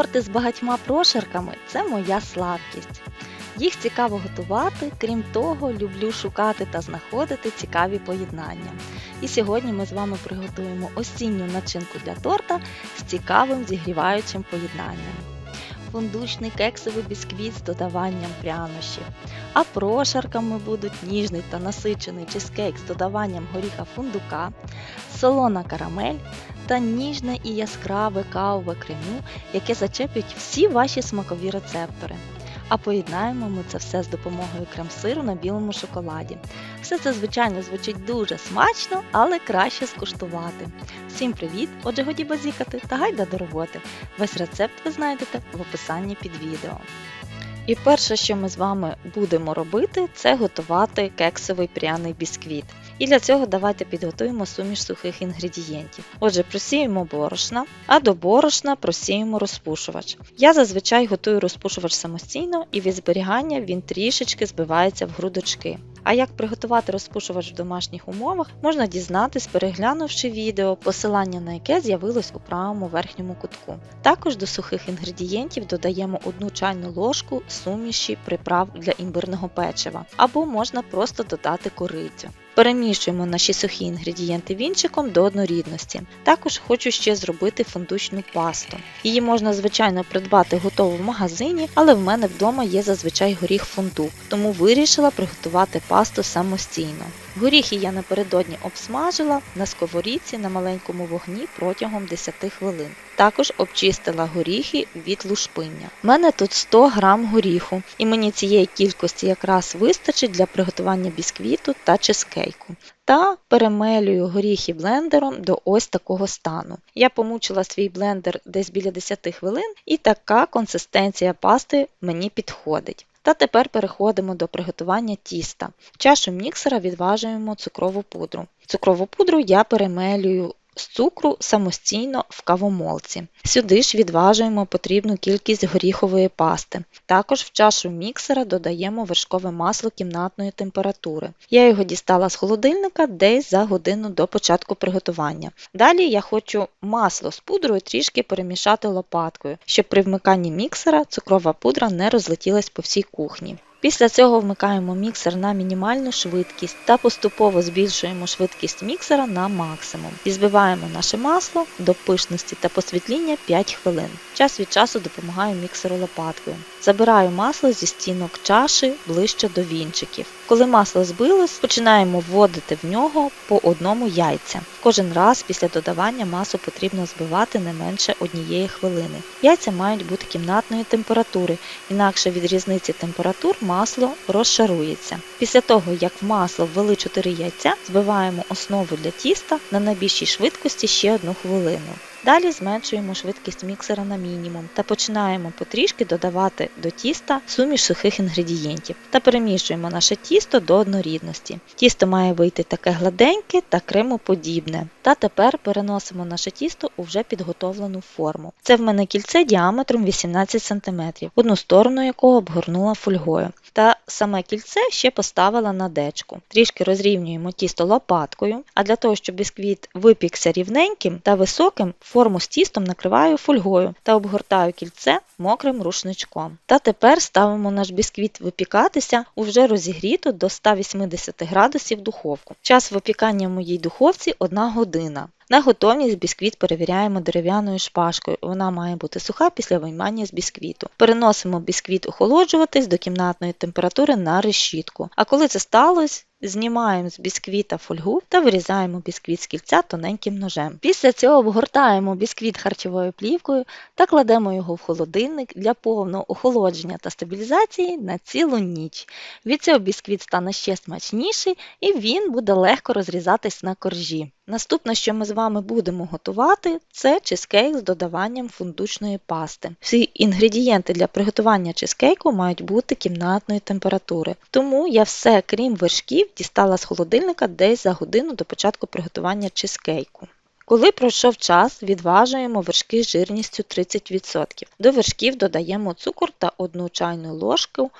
Торти з багатьма прошарками це моя слабкість. Їх цікаво готувати, крім того, люблю шукати та знаходити цікаві поєднання. І сьогодні ми з вами приготуємо осінню начинку для торта з цікавим зігріваючим поєднанням. Фундучний кексовий бісквіт з додаванням прянощів, а прошарками будуть ніжний та насичений чизкейк з додаванням горіха фундука, солона карамель та ніжне і яскраве кавове крему, яке зачепить всі ваші смакові рецептори. А поєднаємо ми це все з допомогою крем-сиру на білому шоколаді. Все це, звичайно, звучить дуже смачно, але краще скуштувати. Всім привіт! Отже, годі базікати та гайда до роботи. Весь рецепт ви знайдете в описанні під відео. І перше, що ми з вами будемо робити, це готувати кексовий пряний бісквіт. І для цього давайте підготуємо суміш сухих інгредієнтів. Отже, просіємо борошна, а до борошна просіємо розпушувач. Я зазвичай готую розпушувач самостійно і від зберігання він трішечки збивається в грудочки. А як приготувати розпушувач в домашніх умовах, можна дізнатись, переглянувши відео, посилання на яке з'явилось у правому верхньому кутку. Також до сухих інгредієнтів додаємо 1 чайну ложку суміші приправ для імбирного печива, або можна просто додати корицю. Перемішуємо наші сухі інгредієнти вінчиком до однорідності. Також хочу ще зробити фундучну пасту. Її можна, звичайно, придбати готову в магазині, але в мене вдома є зазвичай горіх фундук, тому вирішила приготувати пасту самостійно. Горіхи я напередодні обсмажила на сковорідці на маленькому вогні протягом 10 хвилин. Також обчистила горіхи від лушпиння. У мене тут 100 грам горіху, і мені цієї кількості якраз вистачить для приготування бісквіту та чизкейку. Та перемелюю горіхи блендером до ось такого стану. Я помучила свій блендер десь біля 10 хвилин, і така консистенція пасти мені підходить. Та тепер переходимо до приготування тіста. В чашу міксера відважуємо цукрову пудру. Цукрову пудру я перемелюю з цукру самостійно в кавомолці. Сюди ж відважуємо потрібну кількість горіхової пасти. Також в чашу міксера додаємо вершкове масло кімнатної температури. Я його дістала з холодильника десь за годину до початку приготування. Далі я хочу масло з пудрою трішки перемішати лопаткою, щоб при вмиканні міксера цукрова пудра не розлетілась по всій кухні. Після цього вмикаємо міксер на мінімальну швидкість та поступово збільшуємо швидкість міксера на максимум. І збиваємо наше масло до пишності та посвітління 5 хвилин. Час від часу допомагаю міксеру лопаткою. Забираю масло зі стінок чаші ближче до вінчиків. Коли масло збилось, починаємо вводити в нього по одному яйця. Кожен раз після додавання масу потрібно збивати не менше однієї хвилини. Яйця мають бути кімнатної температури, інакше від різниці температур масло розшарується. Після того, як в масло ввели 4 яйця, збиваємо основу для тіста на найбільшій швидкості ще одну хвилину. Далі зменшуємо швидкість міксера на мінімум та починаємо потрішки додавати до тіста суміш сухих інгредієнтів та перемішуємо наше тісто до однорідності. Тісто має вийти таке гладеньке та кремоподібне. Та тепер переносимо наше тісто у вже підготовлену форму. Це в мене кільце діаметром 18 см, одну сторону якого обгорнула фольгою. Та саме кільце ще поставила на дечку. Трішки розрівнюємо тісто лопаткою, а для того, щоб бісквіт випікся рівненьким та високим, форму з тістом накриваю фольгою та обгортаю кільце мокрим рушничком. Та тепер ставимо наш бісквіт випікатися у вже розігріту до 180 градусів духовку. Час випікання в моїй духовці 1 година. На готовність бісквіт перевіряємо дерев'яною шпажкою. Вона має бути суха після виймання з бісквіту. Переносимо бісквіт охолоджуватись до кімнатної температури на решітку. А коли це сталося, Знімаємо з бісквіта фольгу та вирізаємо бісквіт з кільця тоненьким ножем. Після цього обгортаємо бісквіт харчовою плівкою та кладемо його в холодильник для повного охолодження та стабілізації на цілу ніч. Від цього бісквіт стане ще смачніший і він буде легко розрізатись на коржі. Наступне, що ми з вами будемо готувати, це чизкейк з додаванням фундучної пасти. Всі інгредієнти для приготування чизкейку мають бути кімнатної температури. Тому я все, крім вершків, дістала з холодильника десь за годину до початку приготування чизкейку. Коли пройшов час, відважуємо вершки з жирністю 30%. До вершків додаємо цукор та 1 чайну ложку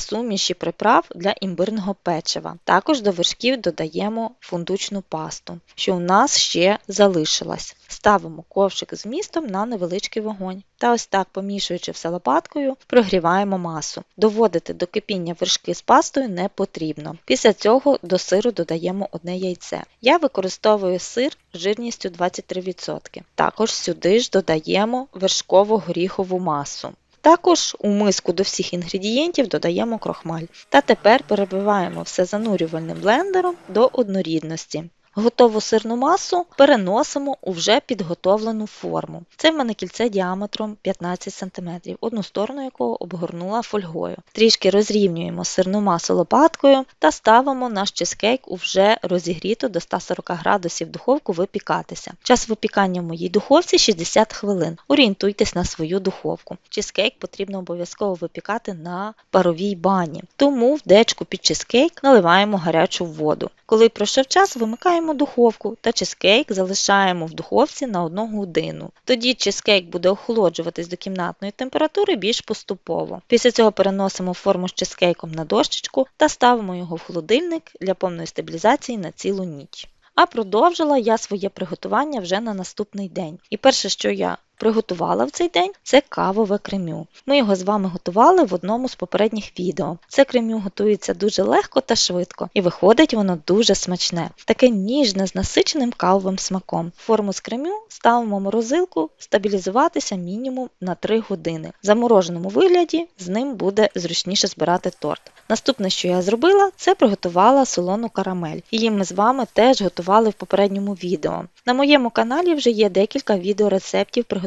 суміші приправ для імбирного печива. Також до вершків додаємо фундучну пасту, що у нас ще залишилась. Ставимо ковшик з містом на невеличкий вогонь та ось так, помішуючи все лопаткою, прогріваємо масу. Доводити до кипіння вершки з пастою не потрібно. Після цього до сиру додаємо одне яйце. Я використовую сир жирністю 23%. Також сюди ж додаємо вершково-горіхову масу. Також у миску до всіх інгредієнтів додаємо крохмаль. Та тепер перебиваємо все занурювальним блендером до однорідності. Готову сирну масу переносимо у вже підготовлену форму. Це в мене кільце діаметром 15 см, одну сторону якого обгорнула фольгою. Трішки розрівнюємо сирну масу лопаткою та ставимо наш чизкейк у вже розігріту до 140 градусів духовку випікатися. Час випікання в моїй духовці 60 хвилин. Орієнтуйтесь на свою духовку. Чизкейк потрібно обов'язково випікати на паровій бані. Тому в дечку під чизкейк наливаємо гарячу воду. Коли пройшов час, вимикаємо духовку та чизкейк залишаємо в духовці на 1 годину. Тоді чизкейк буде охолоджуватись до кімнатної температури більш поступово. Після цього переносимо форму з чизкейком на дощечку та ставимо його в холодильник для повної стабілізації на цілу ніч. А продовжила я своє приготування вже на наступний день. І перше, що я приготувала в цей день, це кавове кремю. Ми його з вами готували в одному з попередніх відео. Це кремю готується дуже легко та швидко, і виходить воно дуже смачне, таке ніжне з насиченим кавовим смаком. Форму з кремю ставимо в морозилку стабілізуватися мінімум на 3 години. В замороженому вигляді з ним буде зручніше збирати торт. Наступне, що я зробила, це приготувала солону карамель. Її ми з вами теж готували в попередньому відео. На моєму каналі вже є декілька відеорецептів приготування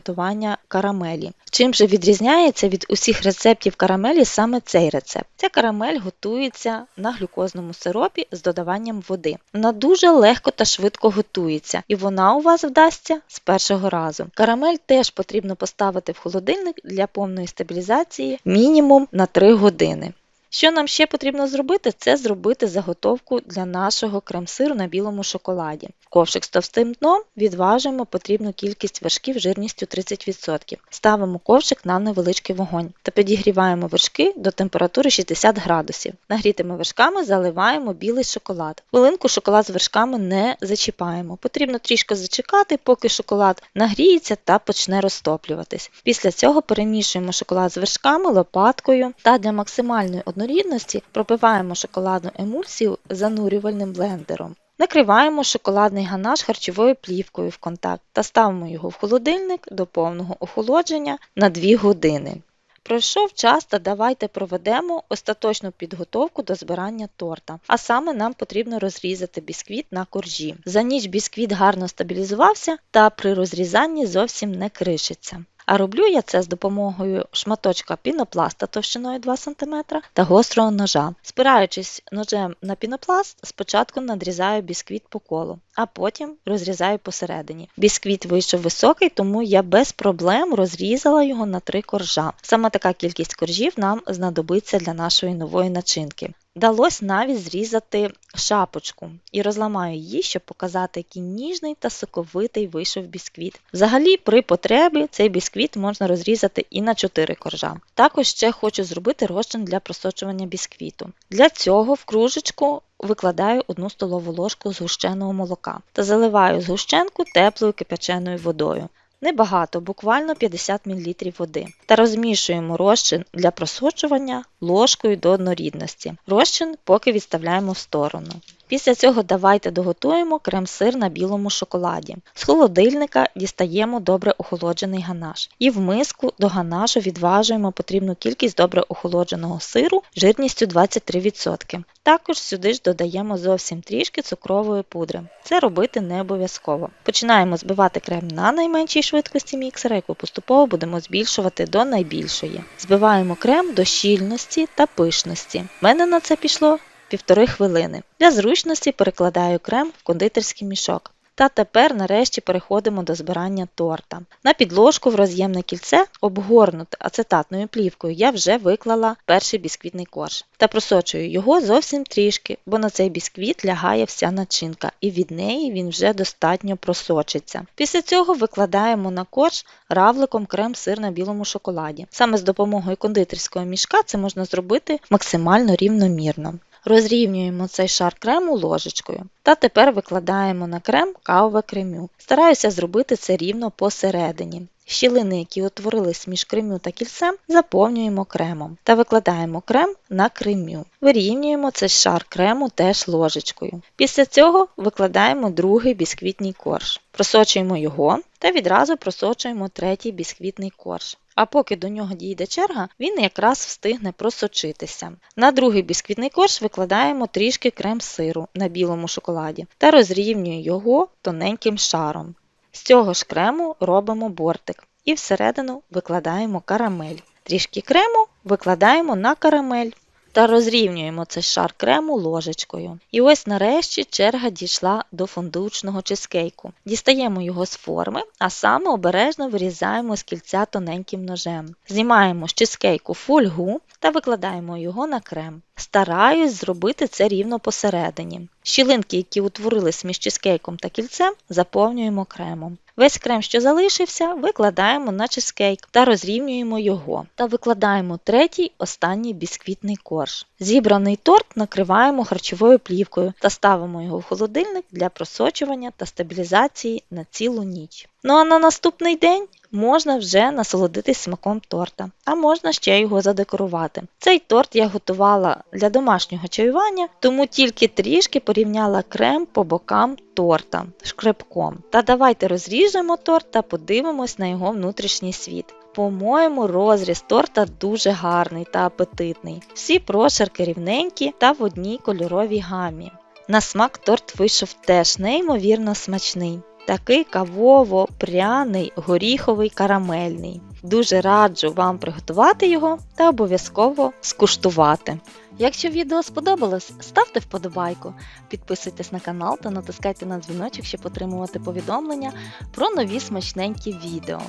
карамелі. Чим же відрізняється від усіх рецептів карамелі саме цей рецепт? Ця карамель готується на глюкозному сиропі з додаванням води. Вона дуже легко та швидко готується, і вона у вас вдасться з першого разу. Карамель теж потрібно поставити в холодильник для повної стабілізації мінімум на 3 години. Що нам ще потрібно зробити, це зробити заготовку для нашого крем-сиру на білому шоколаді. Ковшик з товстим дном відважуємо потрібну кількість вершків жирністю 30%. Ставимо ковшик на невеличкий вогонь та підігріваємо вершки до температури 60 градусів. Нагрітими вершками заливаємо білий шоколад. Хвилинку шоколад з вершками не зачіпаємо. Потрібно трішки зачекати, поки шоколад нагріється та почне розтоплюватись. Після цього перемішуємо шоколад з вершками лопаткою та для максимальної однорідності пробиваємо шоколадну емульсію занурювальним блендером. Накриваємо шоколадний ганаш харчовою плівкою в контакт та ставимо його в холодильник до повного охолодження на 2 години. Пройшов час та давайте проведемо остаточну підготовку до збирання торта. А саме нам потрібно розрізати бісквіт на коржі. За ніч бісквіт гарно стабілізувався та при розрізанні зовсім не кришиться. А роблю я це з допомогою шматочка пінопласта товщиною 2 см та гострого ножа. Спираючись ножем на пінопласт, спочатку надрізаю бісквіт по колу, а потім розрізаю посередині. Бісквіт вийшов високий, тому я без проблем розрізала його на три коржа. Саме така кількість коржів нам знадобиться для нашої нової начинки. Вдалося навіть зрізати шапочку і розламаю її, щоб показати, який ніжний та соковитий вийшов бісквіт. Взагалі, при потребі цей бісквіт можна розрізати і на 4 коржа. Також ще хочу зробити розчин для просочування бісквіту. Для цього в кружечку викладаю 1 столову ложку згущеного молока та заливаю згущенку теплою кипяченою водою. Небагато, буквально 50 мл води. Та розмішуємо розчин для просочування ложкою до однорідності. Розчин поки відставляємо в сторону. Після цього давайте доготуємо крем-сир на білому шоколаді. З холодильника дістаємо добре охолоджений ганаш. І в миску до ганашу відважуємо потрібну кількість добре охолодженого сиру жирністю 23%. Також сюди ж додаємо зовсім трішки цукрової пудри. Це робити не обов'язково. Починаємо збивати крем на найменшій швидкості міксера, яку поступово будемо збільшувати до найбільшої. Збиваємо крем до щільності та пишності. У мене на це пішло півтори хвилини. Для зручності перекладаю крем в кондитерський мішок Та тепер нарешті переходимо до збирання торта. На підложку в роз'ємне кільце, обгорнуте ацетатною плівкою, я вже виклала перший бісквітний корж та просочую його зовсім трішки, бо на цей бісквіт лягає вся начинка, і від неї він вже достатньо просочиться. Після цього викладаємо на корж равликом крем-сир на білому шоколаді. Саме з допомогою кондитерського мішка це можна зробити максимально рівномірно. Розрівнюємо цей шар крему ложечкою. Та тепер викладаємо на крем кавове кремю. Стараюся зробити це рівно посередині. Щілини, які утворились між кремю та кільцем, заповнюємо кремом та викладаємо крем на кремю. Вирівнюємо цей шар крему теж ложечкою. Після цього викладаємо другий бісквітний корж. Просочуємо його та відразу просочуємо третій бісквітний корж. А поки до нього дійде черга, він якраз встигне просочитися. На другий бісквітний корж викладаємо трішки крем-сиру на білому шоколаді та розрівнюємо його тоненьким шаром. З цього ж крему робимо бортик і всередину викладаємо карамель. Трішки крему викладаємо на карамель та розрівнюємо цей шар крему ложечкою. І ось нарешті черга дійшла до фундучного чизкейку. Дістаємо його з форми, а саме обережно вирізаємо з кільця тоненьким ножем. Знімаємо з чизкейку фольгу та викладаємо його на крем. Стараюсь зробити це рівно посередині. Щілинки, які утворились між чизкейком та кільцем, заповнюємо кремом. Весь крем, що залишився, викладаємо на чизкейк та розрівнюємо його. Та викладаємо третій, останній бісквітний корж. Зібраний торт накриваємо харчовою плівкою та ставимо його в холодильник для просочування та стабілізації на цілу ніч. Ну а на наступний день можна вже насолодитись смаком торта, а можна ще його задекорувати. Цей торт я готувала для домашнього чаювання, тому тільки трішки порівняла крем по бокам торта шкребком. Та давайте розріжемо торт та подивимось на його внутрішній світ. По-моєму, розріз торта дуже гарний та апетитний. Всі прошарки рівненькі та в одній кольоровій гамі. На смак торт вийшов теж неймовірно смачний. Такий кавово-пряний, горіховий, карамельний. Дуже раджу вам приготувати його та обов'язково скуштувати. Якщо відео сподобалось, ставте вподобайку, підписуйтесь на канал та натискайте на дзвіночок, щоб отримувати повідомлення про нові смачненькі відео.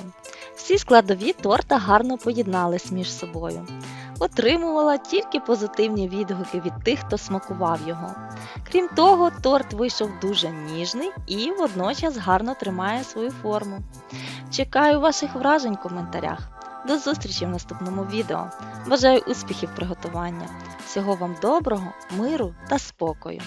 Всі складові торта гарно поєднались між собою. Отримувала тільки позитивні відгуки від тих, хто смакував його. Крім того, торт вийшов дуже ніжний і водночас гарно тримає свою форму. Чекаю ваших вражень в коментарях. До зустрічі в наступному відео. Бажаю успіхів приготування. Всього вам доброго, миру та спокою!